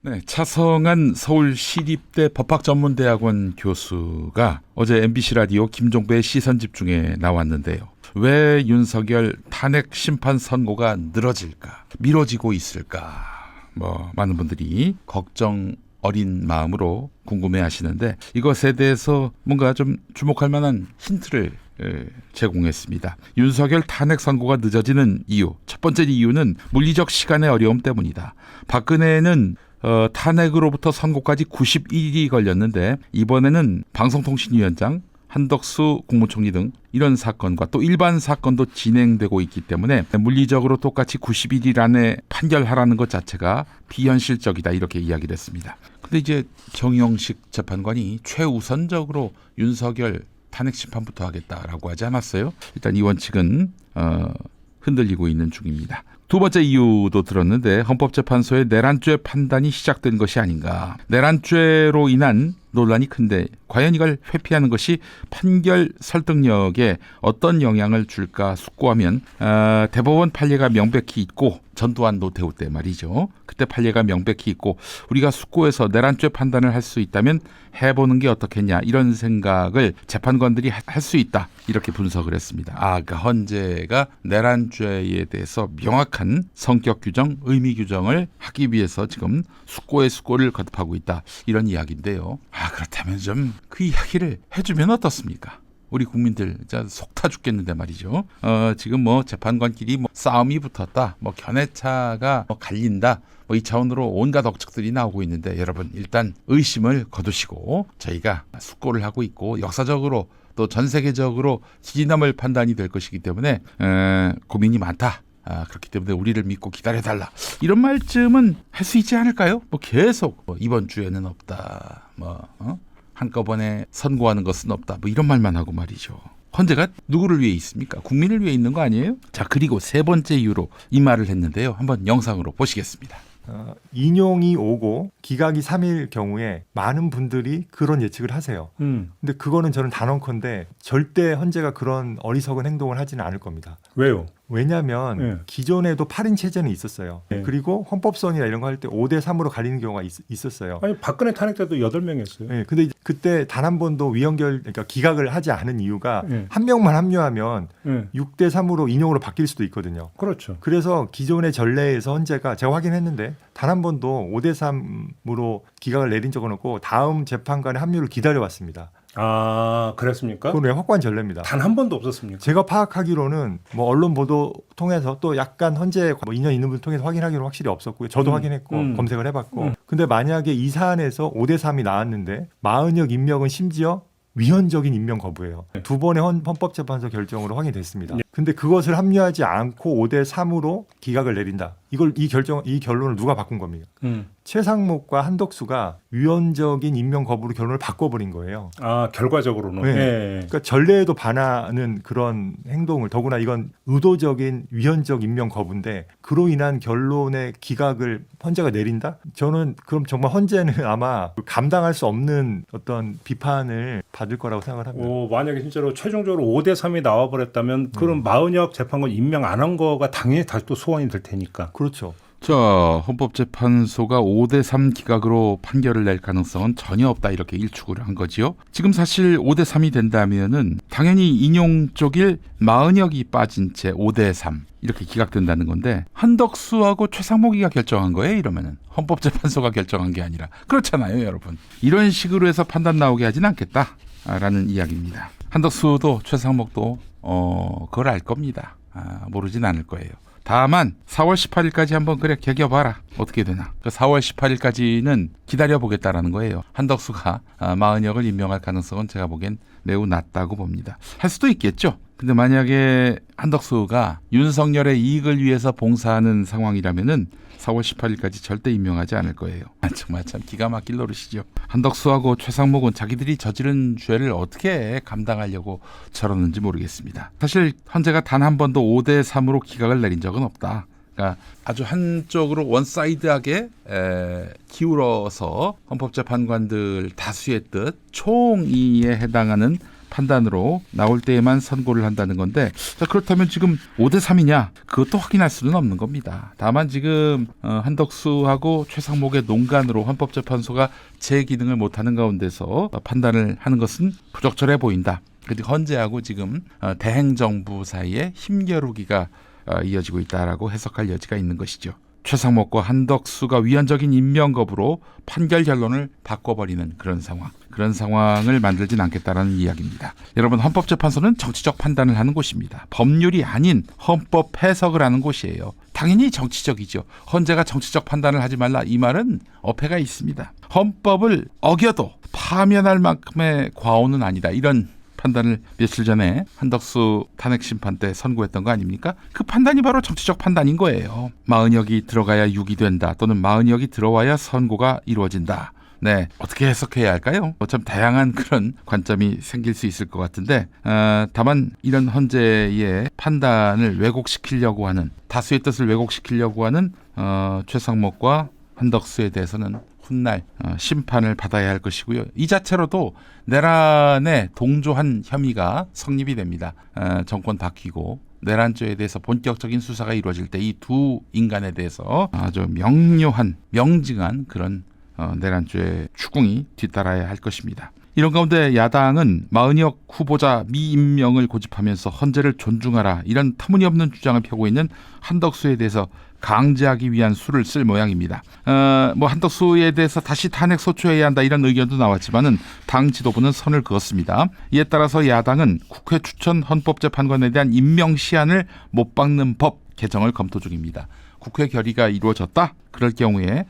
네, 차성한 서울 시립대 법학전문대학원 교수가 어제 MBC 라디오 김종배의 시선 집중에 나왔는데요. 왜 윤석열 탄핵 심판 선고가 늘어질까, 미뤄지고 있을까? 뭐 많은 분들이 걱정 어린 마음으로 궁금해 하시는데 이것에 대해서 뭔가 좀 주목할 만한 힌트를 에, 제공했습니다. 윤석열 탄핵 선고가 늦어지는 이유. 첫 번째 이유는 물리적 시간의 어려움 때문이다. 박근혜는 어, 탄핵으로부터 선고까지 91일이 걸렸는데 이번에는 방송통신위원장 한덕수 국무총리 등 이런 사건과 또 일반 사건도 진행되고 있기 때문에 물리적으로 똑같이 91일 안에 판결하라는 것 자체가 비현실적이다 이렇게 이야기를 했습니다. 근데 이제 정영식 재판관이 최우선적으로 윤석열 탄핵 심판부터 하겠다라고 하지 않았어요. 일단 이 원칙은 어, 흔들리고 있는 중입니다. 두 번째 이유도 들었는데 헌법재판소의 내란죄 판단이 시작된 것이 아닌가. 내란죄로 인한 논란이 큰데 과연 이걸 회피하는 것이 판결 설득력에 어떤 영향을 줄까 숙고하면 어, 대법원 판례가 명백히 있고 전두환 노태우 때 말이죠. 그때 판례가 명백히 있고 우리가 숙고해서 내란죄 판단을 할 수 있다면 해보는 게 어떻겠냐 이런 생각을 재판관들이 할 수 있다 이렇게 분석을 했습니다. 아, 그러니까 헌재가 내란죄에 대해서 명확한 성격 규정, 의미 규정을 하기 위해서 지금 숙고의 숙고를 거듭하고 있다 이런 이야기인데요. 아 그렇다면 좀 그 이야기를 해주면 어떻습니까? 우리 국민들 진짜 속타 죽겠는데 말이죠. 어, 지금 뭐 재판관끼리 뭐 싸움이 붙었다, 뭐 견해차가 뭐 갈린다, 뭐 이 차원으로 온갖 억측들이 나오고 있는데 여러분 일단 의심을 거두시고 저희가 숙고를 하고 있고 역사적으로 또 전 세계적으로 지지남을 판단이 될 것이기 때문에 에, 고민이 많다. 아, 그렇기 때문에 우리를 믿고 기다려달라. 이런 말쯤은 할 수 있지 않을까요? 뭐 계속 뭐 이번 주에는 없다. 뭐 어? 한꺼번에 선고하는 것은 없다. 뭐 이런 말만 하고 말이죠. 헌재가 누구를 위해 있습니까? 국민을 위해 있는 거 아니에요? 자 그리고 세 번째 이유로 이 말을 했는데요. 한번 영상으로 보시겠습니다. 어, 인용이 오고 기각이 3일 경우에 많은 분들이 그런 예측을 하세요. 음. 근데 그거는 저는 단언컨대 절대 헌재가 그런 어리석은 행동을 하지는 않을 겁니다. 왜요? 왜냐하면 예. 기존에도 8인 체제는 있었어요. 예. 그리고 헌법선이나 이런 거 할 때 5대 3으로 갈리는 경우가 있, 었어요 아니 박근혜 탄핵 때도 8명 했어요. 예, 근데 그때 단 한 번도 위헌결 그러니까 기각을 하지 않은 이유가 예. 한 명만 합류하면 예. 6대 3으로 인용으로 바뀔 수도 있거든요. 그렇죠. 그래서 기존의 전례에서 헌재가 제가 확인했는데 단 한 번도 5대 3으로 기각을 내린 적은 없고 다음 재판관의 합류를 기다려 왔습니다. 아 그랬습니까? 그건 왜 확고한 전례입니다. 단 한 번도 없었습니까? 제가 파악하기로는 뭐 언론 보도 통해서 또 약간 헌재 뭐 인연 있는 분 통해서 확인하기로는 확실히 없었고요. 저도 음, 확인했고 음. 검색을 해봤고. 음. 근데 만약에 이 사안에서 5대 3이 나왔는데 마은혁 임명은 심지어 위헌적인 임명 거부예요. 네. 두 번의 헌, 헌법재판소 결정으로 확인됐습니다. 네. 근데 그것을 합류하지 않고 5대 3으로 기각을 내린다. 이걸 이 결정 이 결론을 누가 바꾼 겁니까? 음. 최상목과 한덕수가 위헌적인 임명 거부로 결론을 바꿔버린 거예요. 아 결과적으로는. 네. 예. 그러니까 전례에도 반하는 그런 행동을 더구나 이건 의도적인 위헌적 임명 거부인데 그로 인한 결론의 기각을 헌재가 내린다? 저는 그럼 정말 헌재는 아마 감당할 수 없는 어떤 비판을 받을 거라고 생각을 합니다. 오, 만약에 진짜로 최종적으로 5대 3이 나와 버렸다면 음. 그럼 마은혁 재판관 임명 안 한 거가 당연히 다시 또 소환이 될 테니까. 그렇죠. 자, 헌법재판소가 5대 3 기각으로 판결을 낼 가능성은 전혀 없다 이렇게 일축을 한 거지요. 지금 사실 5대 3이 된다면은 당연히 인용 쪽일 마은혁이 빠진 채 5대 3 이렇게 기각된다는 건데 한덕수하고 최상목이가 결정한 거예요 이러면은 헌법재판소가 결정한 게 아니라 그렇잖아요 여러분 이런 식으로 해서 판단 나오게 하진 않겠다라는 이야기입니다 한덕수도 최상목도 어 그걸 알 겁니다. 아, 모르진 않을 거예요. 다만 4월 18일까지 한번 그래 개겨봐라. 어떻게 되나. 그 4월 18일까지는 기다려 보겠다라는 거예요. 한덕수가 아, 마은혁을 임명할 가능성은 제가 보기엔 매우 낮다고 봅니다 할 수도 있겠죠 근데 만약에 한덕수가 윤석열의 이익을 위해서 봉사하는 상황이라면은 4월 18일까지 절대 임명하지 않을 거예요. 아, 정말 참 기가 막힐 노릇이죠. 한덕수하고 최상목은 자기들이 저지른 죄를 어떻게 감당하려고 저러는지 모르겠습니다. 사실 헌재가 단 한 번도 5대 3으로 기각을 내린 적은 없다. 그러니까 아주 한쪽으로 원사이드하게 에, 기울어서 헌법재판관들 다수의 뜻 총이에 해당하는 판단으로 나올 때에만 선고를 한다는 건데 자, 그렇다면 지금 5대 3이냐 그것도 확인할 수는 없는 겁니다. 다만 지금 어, 한덕수하고 최상목의 농간으로 헌법재판소가 제 기능을 못하는 가운데서 어, 판단을 하는 것은 부적절해 보인다. 그리고 헌재하고 지금 어, 대행정부 사이에 힘겨루기가 어, 이어지고 있다라고 해석할 여지가 있는 것이죠. 최상목과 한덕수가 위헌적인 임명 거부로 판결 결론을 바꿔버리는 그런 상황. 그런 상황을 만들진 않겠다라는 이야기입니다. 여러분 헌법재판소는 정치적 판단을 하는 곳입니다. 법률이 아닌 헌법 해석을 하는 곳이에요. 당연히 정치적이죠. 헌재가 정치적 판단을 하지 말라 이 말은 어폐가 있습니다. 헌법을 어겨도 파면할 만큼의 과오는 아니다. 이런 판단을 며칠 전에 한덕수 탄핵 심판 때 선고했던 거 아닙니까? 그 판단이 바로 정치적 판단인 거예요. 마흔역이 들어가야 육이 된다 또는 마흔역이 들어와야 선고가 이루어진다. 네, 어떻게 해석해야 할까요? 뭐 참 다양한 그런 관점이 생길 수 있을 것 같은데, 어, 다만 이런 헌재의 판단을 왜곡시키려고 하는 다수의 뜻을 왜곡시키려고 하는 어, 최상목과 한덕수에 대해서는 훗날 어, 심판을 받아야 할 것이고요. 이 자체로도 내란에 동조한 혐의가 성립이 됩니다. 어, 정권 바뀌고 내란죄에 대해서 본격적인 수사가 이루어질 때 이 두 인간에 대해서 아주 명료한 명징한 그런 어, 내란죄 추궁이 뒤따라야 할 것입니다. 이런 가운데 야당은 마은혁 후보자 미임명을 고집하면서 헌재를 존중하라 이런 터무니없는 주장을 펴고 있는 한덕수에 대해서 강제하기 위한 수를 쓸 모양입니다. 어, 뭐 한덕수에 대해서 다시 탄핵 소추해야 한다 이런 의견도 나왔지만은 당 지도부는 선을 그었습니다. 이에 따라서 야당은 국회 추천 헌법재판관에 대한 임명 시한을 못 박는 법 개정을 검토 중입니다. 국회 결의가 이루어졌다 그럴 경우에 에,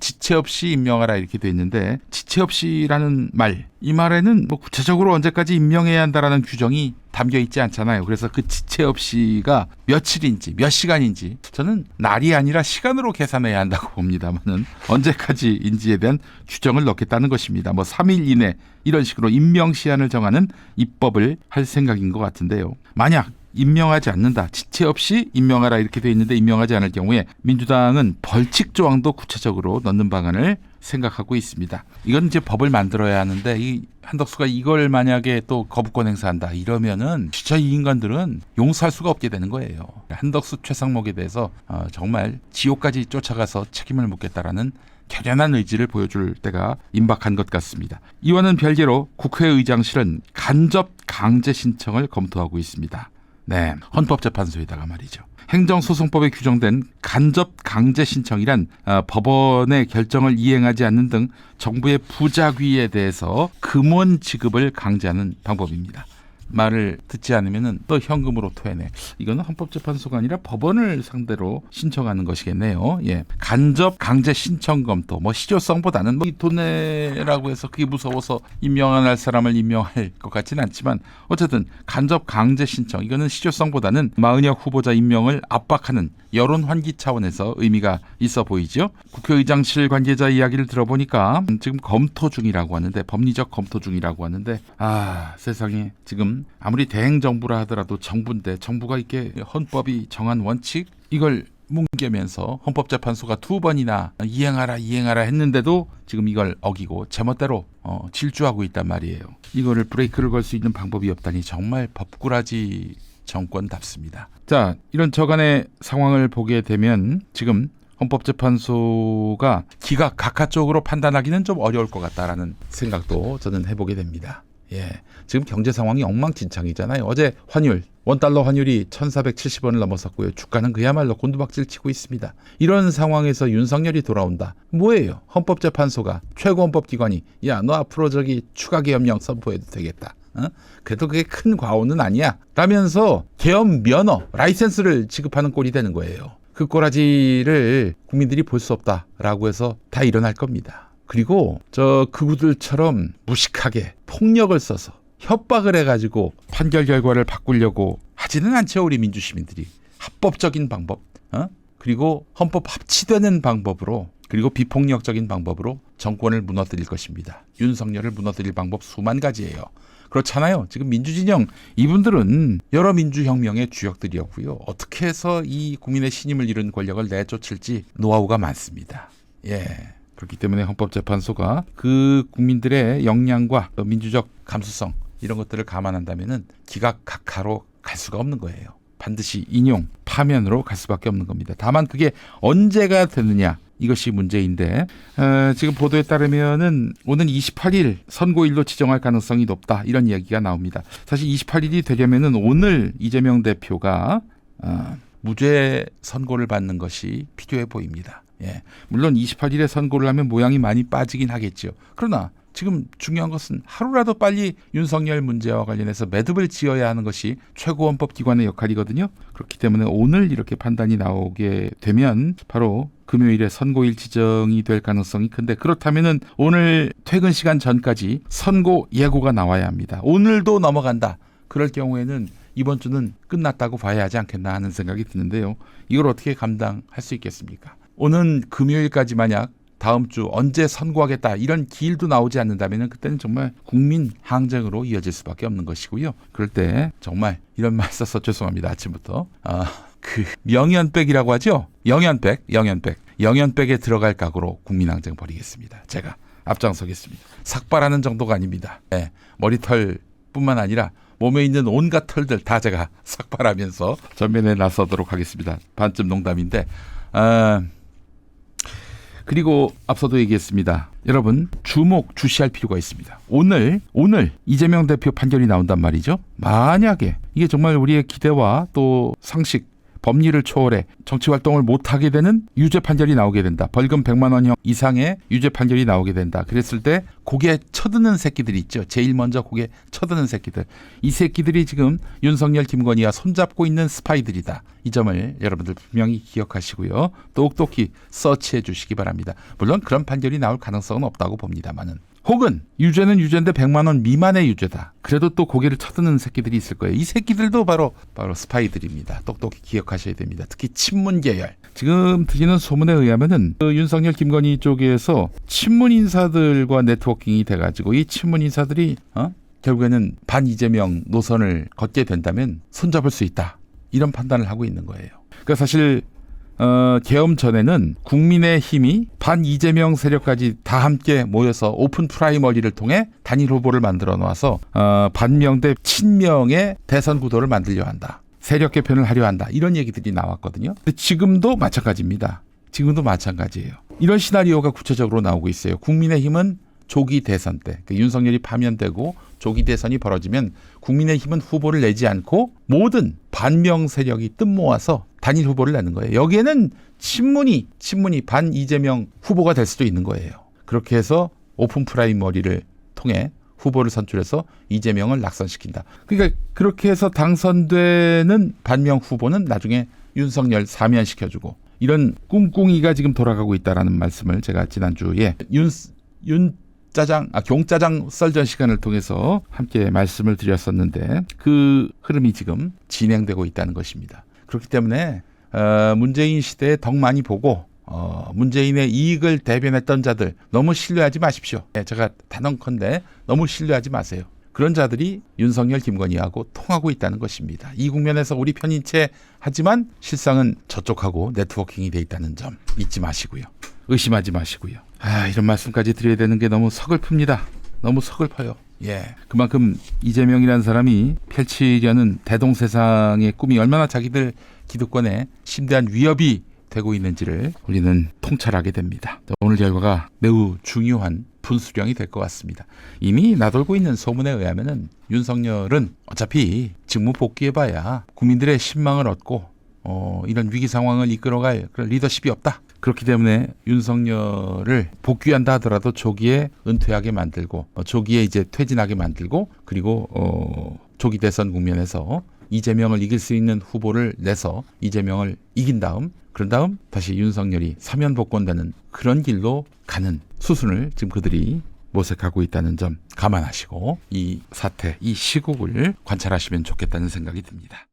지체 없이 임명하라 이렇게 돼 있는데 지체 없이라는 말 이 말에는 뭐 구체적으로 언제까지 임명해야 한다라는 규정이 담겨 있지 않잖아요. 그래서 그 지체 없이가 며칠인지 몇 시간인지 저는 날이 아니라 시간으로 계산해야 한다고 봅니다만은 언제까지인지에 대한 규정을 넣겠다는 것입니다. 뭐 3일 이내 이런 식으로 임명 시한을 정하는 입법을 할 생각인 것 같은데요. 만약 임명하지 않는다. 지체 없이 임명하라 이렇게 돼 있는데 임명하지 않을 경우에 민주당은 벌칙 조항도 구체적으로 넣는 방안을 생각하고 있습니다. 이건 이제 법을 만들어야 하는데 이 한덕수가 이걸 만약에 또 거부권 행사한다 이러면은 진짜 이 인간들은 용서할 수가 없게 되는 거예요. 한덕수 최상목에 대해서 어, 정말 지옥까지 쫓아가서 책임을 묻겠다라는 결연한 의지를 보여줄 때가 임박한 것 같습니다. 이와는 별개로 국회의장실은 간접 강제 신청을 검토하고 있습니다. 네, 헌법재판소에다가 말이죠. 행정소송법에 규정된 간접 강제 신청이란 어, 법원의 결정을 이행하지 않는 등 정부의 부작위에 대해서 금원 지급을 강제하는 방법입니다. 말을 듣지 않으면은 또 현금으로 토해내. 이거는 헌법재판소가 아니라 법원을 상대로 신청하는 것이겠네요. 예. 간접 강제 신청 검토. 뭐 실효성보다는 뭐돈 내라고 해서 그게 무서워서 임명 안할 사람을 임명할 것 같지는 않지만 어쨌든 간접 강제 신청 이거는 실효성보다는 마은혁 후보자 임명을 압박하는 여론 환기 차원에서 의미가 있어 보이죠. 국회의장실 관계자 이야기를 들어보니까 음, 지금 검토 중이라고 하는데 법리적 검토 중이라고 하는데 아 세상에 지금 아무리 대행 정부라 하더라도 정부인데 정부가 이렇게 헌법이 정한 원칙 이걸 뭉개면서 헌법재판소가 두 번이나 이행하라 이행하라 했는데도 지금 이걸 어기고 제멋대로 어, 질주하고 있단 말이에요. 이거를 브레이크를 걸 수 있는 방법이 없다니 정말 법꾸라지 정권답습니다. 자, 이런 저간의 상황을 보게 되면 지금 헌법재판소가 기각 각하 쪽으로 판단하기는 좀 어려울 것 같다라는 생각도 저는 해보게 됩니다. 예. 지금 경제 상황이 엉망진창이잖아요. 어제 환율, 원달러 환율이 1470원을 넘어섰고요. 주가는 그야말로 곤두박질 치고 있습니다. 이런 상황에서 윤석열이 돌아온다. 뭐예요? 헌법재판소가 최고헌법기관이 야, 너 앞으로 저기 추가 계엄령 선포해도 되겠다. 어? 그래도 그게 큰 과오는 아니야. 라면서 계엄 면허, 라이센스를 지급하는 꼴이 되는 거예요. 그 꼬라지를 국민들이 볼 수 없다라고 해서 다 일어날 겁니다. 그리고 저 그구들처럼 무식하게 폭력을 써서 협박을 해가지고 판결 결과를 바꾸려고 하지는 않죠 우리 민주시민들이. 합법적인 방법 어? 그리고 헌법 합치되는 방법으로 그리고 비폭력적인 방법으로 정권을 무너뜨릴 것입니다. 윤석열을 무너뜨릴 방법 수만 가지예요. 그렇잖아요. 지금 민주진영 이분들은 여러 민주혁명의 주역들이었고요. 어떻게 해서 이 국민의 신임을 잃은 권력을 내쫓을지 노하우가 많습니다. 예 그렇기 때문에 헌법재판소가 그 국민들의 역량과 또 민주적 감수성 이런 것들을 감안한다면은 기각각하로 갈 수가 없는 거예요. 반드시 인용 파면으로 갈 수밖에 없는 겁니다. 다만 그게 언제가 되느냐 이것이 문제인데 어, 지금 보도에 따르면은 오는 28일 선고일로 지정할 가능성이 높다 이런 이야기가 나옵니다. 사실 28일이 되려면은 오늘 이재명 대표가 어, 무죄 선고를 받는 것이 필요해 보입니다. 예. 물론 28일에 선고를 하면 모양이 많이 빠지긴 하겠죠. 그러나 지금 중요한 것은 하루라도 빨리 윤석열 문제와 관련해서 매듭을 지어야 하는 것이 최고원법 기관의 역할이거든요. 그렇기 때문에 오늘 이렇게 판단이 나오게 되면 바로 금요일에 선고일 지정이 될 가능성이 큰데 그렇다면은 오늘 퇴근 시간 전까지 선고 예고가 나와야 합니다. 오늘도 넘어간다. 그럴 경우에는 이번 주는 끝났다고 봐야 하지 않겠나 하는 생각이 드는데요. 이걸 어떻게 감당할 수 있겠습니까? 오는 금요일까지 만약 다음 주 언제 선고하겠다 이런 기일도 나오지 않는다면 그때는 정말 국민 항쟁으로 이어질 수밖에 없는 것이고요. 그럴 때 정말 이런 말 써서 죄송합니다. 아침부터. 아, 그 명연백이라고 하죠. 영연백, 영연백. 영연백에 들어갈 각오로 국민 항쟁 벌이겠습니다. 제가 앞장서겠습니다. 삭발하는 정도가 아닙니다. 예, 머리털뿐만 아니라 몸에 있는 온갖 털들 다 제가 삭발하면서 전면에 나서도록 하겠습니다. 반쯤 농담인데 아, 그리고 앞서도 얘기했습니다. 여러분 주목 주시할 필요가 있습니다. 오늘 오늘 이재명 대표 판결이 나온단 말이죠. 만약에 이게 정말 우리의 기대와 또 상식 법리를 초월해 정치 활동을 못 하게 되는 유죄 판결이 나오게 된다. 벌금 100만 원형 이상의 유죄 판결이 나오게 된다. 그랬을 때 고개 쳐드는 새끼들이 있죠. 제일 먼저 고개 쳐드는 새끼들. 이 새끼들이 지금 윤석열 김건희와 손잡고 있는 스파이들이다. 이 점을 여러분들 분명히 기억하시고요. 똑똑히 서치해 주시기 바랍니다. 물론 그런 판결이 나올 가능성은 없다고 봅니다만은. 혹은 유죄는 유죄인데 100만 원 미만의 유죄다. 그래도 또 고개를 쳐드는 새끼들이 있을 거예요. 이 새끼들도 바로 바로 스파이들입니다. 똑똑히 기억하셔야 됩니다. 특히 친문 계열. 지금 들리는 소문에 의하면은 그 윤석열 김건희 쪽에서 친문 인사들과 네트워킹이 돼가지고 이 친문 인사들이 어? 결국에는 반 이재명 노선을 걷게 된다면 손잡을 수 있다. 이런 판단을 하고 있는 거예요. 그러니까 사실 어, 계엄 전에는 국민의 힘이 반 이재명 세력까지 다 함께 모여서 오픈 프라이머리를 통해 단일 후보를 만들어 놓아서 어, 반명 대 친명의 대선 구도를 만들려 한다. 세력 개편을 하려 한다. 이런 얘기들이 나왔거든요. 근데 지금도 마찬가지입니다. 지금도 마찬가지예요. 이런 시나리오가 구체적으로 나오고 있어요. 국민의힘은 조기 대선 때 그 윤석열이 파면되고 조기 대선이 벌어지면 국민의힘은 후보를 내지 않고 모든 반명 세력이 뜻 모아서 단일 후보를 내는 거예요. 여기에는 친문이 친문이 반 이재명 후보가 될 수도 있는 거예요. 그렇게 해서 오픈 프라이머리를 통해 후보를 선출해서 이재명을 낙선시킨다. 그러니까 그렇게 해서 당선되는 반명 후보는 나중에 윤석열 사면시켜주고 이런 꿍꿍이가 지금 돌아가고 있다라는 말씀을 제가 지난주에 윤, 윤 짜장, 아, 경짜장 썰전 시간을 통해서 함께 말씀을 드렸었는데 그 흐름이 지금 진행되고 있다는 것입니다. 그렇기 때문에 어, 문재인 시대에 덕 많이 보고 어, 문재인의 이익을 대변했던 자들 너무 신뢰하지 마십시오. 네, 제가 단언컨대 너무 신뢰하지 마세요. 그런 자들이 윤석열 김건희하고 통하고 있다는 것입니다. 이 국면에서 우리 편인 채 하지만 실상은 저쪽하고 네트워킹이 돼 있다는 점 잊지 마시고요. 의심하지 마시고요. 아, 이런 말씀까지 드려야 되는 게 너무 서글픕니다. 너무 서글퍼요. 예. 그만큼 이재명이라는 사람이 펼치려는 대동세상의 꿈이 얼마나 자기들 기득권에 심대한 위협이 되고 있는지를 우리는 통찰하게 됩니다. 오늘 결과가 매우 중요한 분수령이 될 것 같습니다. 이미 나돌고 있는 소문에 의하면은 윤석열은 어차피 직무 복귀해봐야 국민들의 신망을 얻고 어, 이런 위기 상황을 이끌어갈 그런 리더십이 없다. 그렇기 때문에 윤석열을 복귀한다 하더라도 조기에 은퇴하게 만들고 어, 조기에 이제 퇴진하게 만들고 그리고 어, 조기 대선 국면에서 이재명을 이길 수 있는 후보를 내서 이재명을 이긴 다음 그런 다음 다시 윤석열이 사면 복권되는 그런 길로 가는 수순을 지금 그들이 모색하고 있다는 점 감안하시고 이 사태, 이 시국을 관찰하시면 좋겠다는 생각이 듭니다.